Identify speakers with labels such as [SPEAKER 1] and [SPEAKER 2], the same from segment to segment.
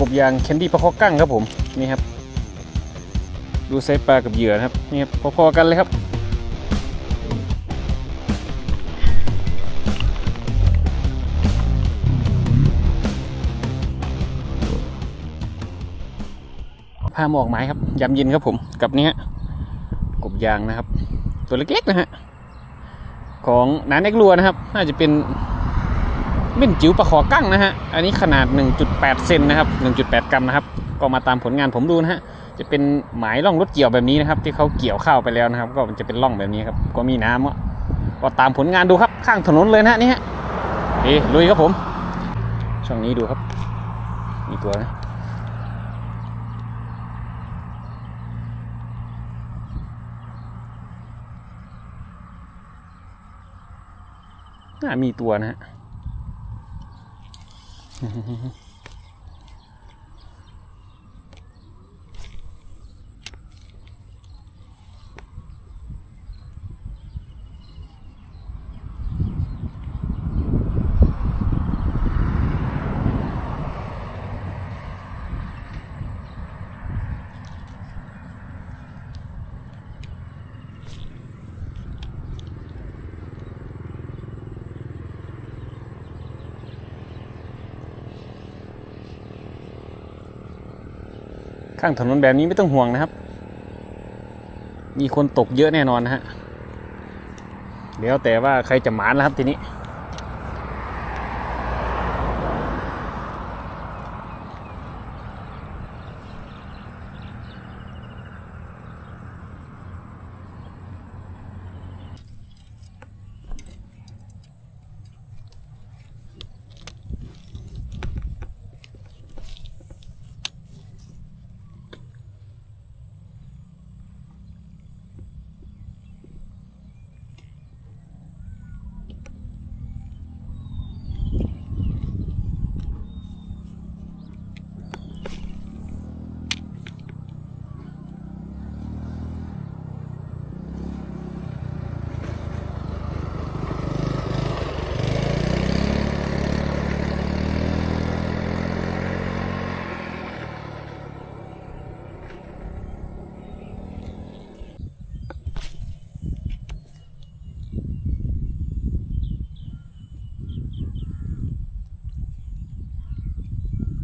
[SPEAKER 1] กบยางแคนดี้ปลาคอกั้งครับผมนี่ครับ ดูไซส์ปลากับเหยื่อนะครับนี่ครับพอๆกันเลยครับพาหมอกไม้ครับยำเย็นครับผมกับนี่ฮะกบยางนะครับ ตัวเล็กๆนะฮะของนานเอกลัวนะครับ น่าจะเป็น เม่นจิ๋วปลาขอกั้งนะฮะ อันนี้ขนาด 1.8 เซนนะครับ 1.8 กรัมนะครับ ก็มาตามผลงานผมดูนะฮะ จะเป็นหมายร่องรถเกี่ยวแบบนี้นะครับ ที่เขาเกี่ยวข้าวไปแล้วนะครับ ก็มันจะเป็นร่องแบบนี้ครับ ก็มีน้ำก็ตามผลงานดูครับข้างถนนเลยนะฮะนี่ฮะเอ้ลุยครับผม ช่องนี้ดูครับ มีตัวนะน่ามีตัวนะฮะ 嗯哼哼哼 ข้างถนนแบบนี้ไม่ต้องห่วงนะครับ มีคนตกเยอะแน่นอนนะฮะเดียวแต่ว่าใครจะหมานแล้วครับทีนี้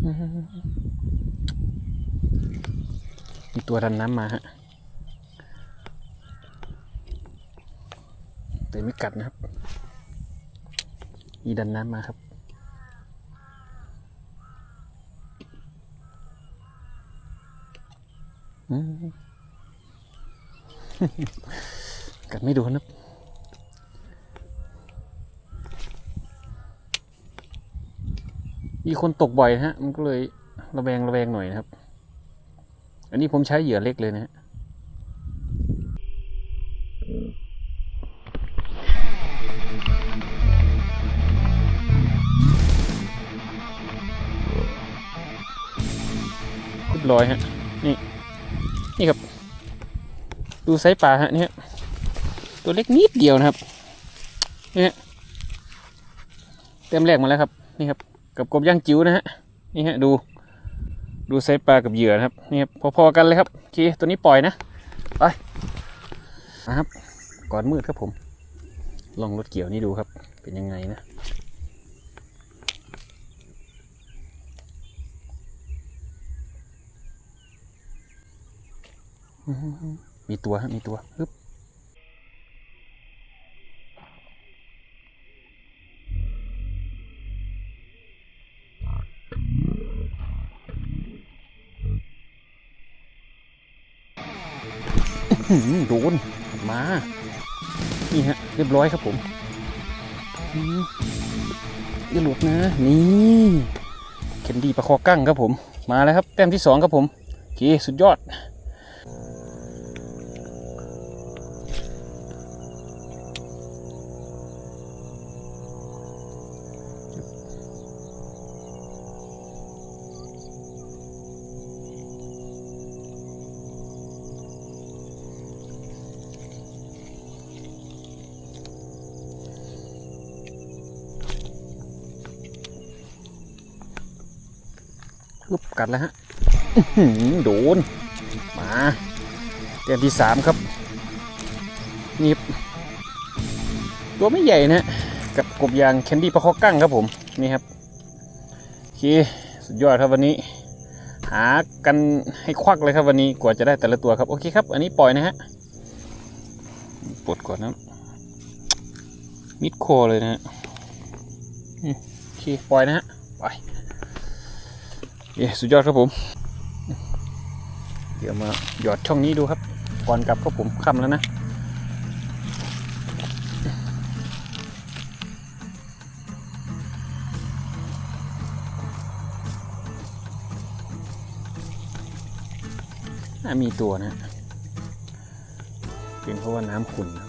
[SPEAKER 1] มีตัวดันน้ำมาฮะ แต่ไม่กัดนะครับ มีดันน้ำมาครับกัดไม่โดนนะครับ มีคนตกบ่อยนะฮะ มันก็เลยระแวงระแวงหน่อยนะครับ อันนี้ผมใช้เหยื่อเล็กเลยนะฮะเรียบร้อยฮะ นี่ นี่ครับ ดูไซส์ปลาฮะนี่ฮะตัวเล็กนิดเดียวนะครับนี่ฮะเต็มแรกมาแล้วครับ นี่ครับ กับกบย่างจิ๋วนะฮะนี่ฮะดูดูไซส์ปลากับเหยื่อนะครับนี่ครับพอๆกันเลยครับโอเคตัวนี้ปล่อยนะไปนะครับก่อนมืดครับผม ลองรถเกี่ยวนี่ดูครับ เป็นยังไงนะมีตัวฮะมีตัวฮึบ โดนมา นี่ฮะ เรียบร้อยครับผมอย่าหลุดนะ นี่เคนดี้ประคอกั้งครับผม มาแล้วครับ แต้มที่สองครับผมโอเคสุดยอด ปึ๊บกัดแล้วฮะโดน มาเกมที่สามครับนี่ครับตัวไม่ใหญ่นะ กับกบยางแคนดี้ปลาคอกั้งครับผม นี่ครับโอเคสุดยอดครับวันนี้ หากันให้ควักเลยครับวันนี้กว่าจะได้แต่ละตัวครับ โอเคครับ อันนี้ปล่อยนะฮะปลดก่อนนะมิดโคอเลยนะฮะโอเคปล่อยนะฮะ ไป เย้สุดยอดครับผม เดี๋ยวมาหยอดช่องนี้ดูครับ ก่อนกลับก็ผมค่ำแล้วนะน่ามีตัวนะ เป็นเพราะว่าน้ำขุ่นครั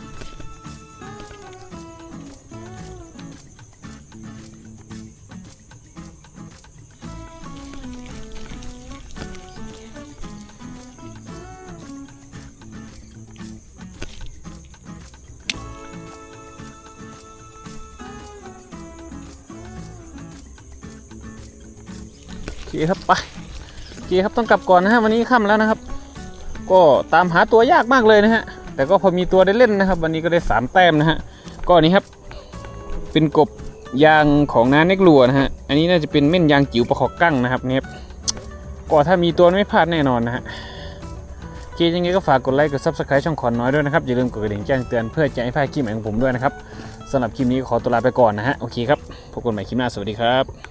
[SPEAKER 1] เคครับไปโอเคครับต้องกลับก่อนนะฮะวันนี้ค่ำแล้วนะครับ ก็ตามหาตัวยากมากเลยนะฮะแต่ก็พอมีตัวได้เล่นนะครับ วันนี้ก็ได้สามแต้มนะฮะก็อันนี้ครับ เป็นกบยางของน้าเน็กลัวนะฮะอันนี้น่าจะเป็นเม่นยางจิ๋วประคอกกั้งนะครับเนี่ยก็ถ้ามีตัวไม่พลาดแน่นอนนะฮะเคยังไงก็ฝากกดไลค์กด subscribe ช่องขอนน้อยด้วยนะครับ อย่าลืมกดกระดิ่งแจ้งเตือนเพื่อจะให้พลาดคลิปใหม่ของผมด้วยนะครับสำหรับคลิปนี้ขอตัวลาไปก่อนนะฮะ โอเคครับ พบกันใหม่คลิปหน้า สวัสดีครับ